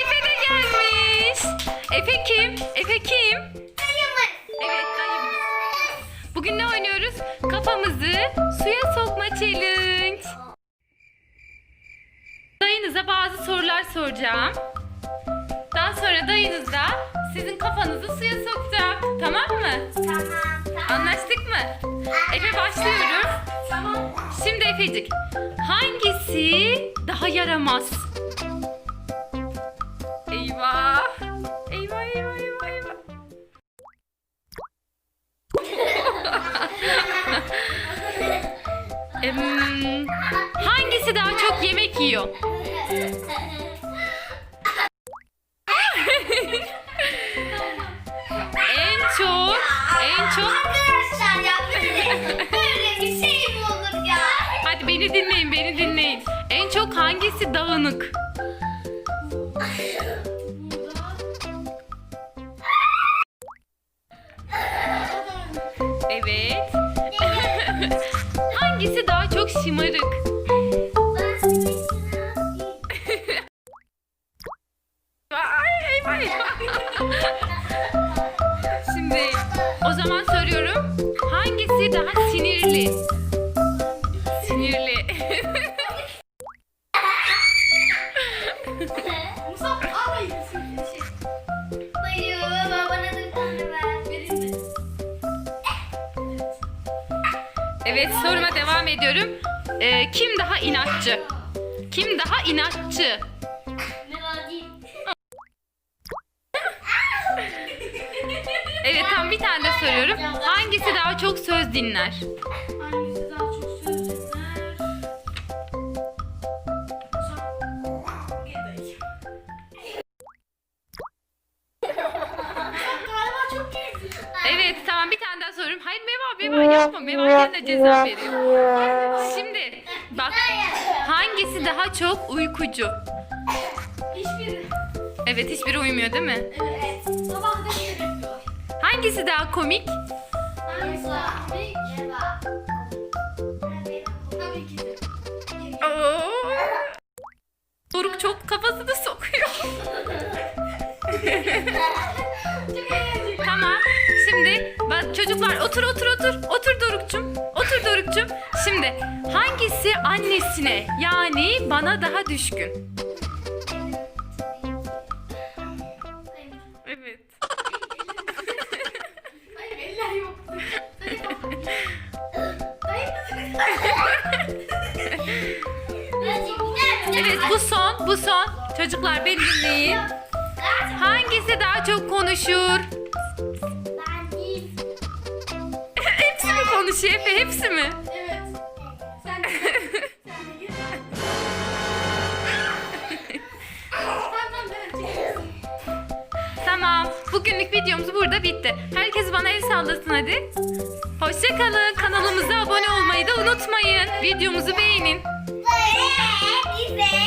Efe de gelmiş. Efe kim? Efe kim? Dayımız. Evet dayımız. Bugün ne oynuyoruz? Kafamızı suya sokma challenge. Dayınıza bazı sorular soracağım. Daha sonra dayınız da sizin kafanızı suya sokacak. Tamam mı? Tamam. Anlaştık mı? Efe başlıyorum. Tamam. Şimdi Efecik, hangisi daha yaramaz? Hangisi daha çok yemek yiyor? En çok, en çok Arkadaşlar ya böyle bir şey mi olur ya? Hadi beni dinleyin, beni dinleyin. En çok hangisi dağınık? Hangisi daha çok şımarık? Şimdi o zaman soruyorum. Hangisi daha sinirli? Sinirli. evet soruma devam ediyorum. Ee, kim daha inatçı? Kim daha inatçı? Evet tam bir tane de soruyorum. Hangisi daha çok söz dinler? Hangisi daha çok söz dinler? Evet tamam bir tane daha soruyorum. Hayır Meva Meva yapma. Meva kendine ceza veriyor. Şimdi bak hangisi daha çok uykucu? Hiçbiri. Evet hiçbiri uyumuyor değil mi? Evet. Sabah da şey yapıyor. Hangisi daha komik? Hangisi daha komik? Meva. Tabii ki de. Oo. Doruk çok kafasını sokuyor. çocuklar otur otur otur. Otur Doruk'cum. Otur Doruk'cum. Şimdi hangisi annesine yani bana daha düşkün? Evet. Hayır eller yok. Evet bu son bu son. Çocuklar beni dinleyin. Hangisi daha çok konuşur? Konuşuyor Efe hepsi mi? Evet. Sen de. Git. Tamam. Bugünlük videomuz burada bitti. Herkes bana el sallasın hadi. Hoşçakalın. Kanalımıza abone olmayı da unutmayın. Videomuzu beğenin. Böyle bize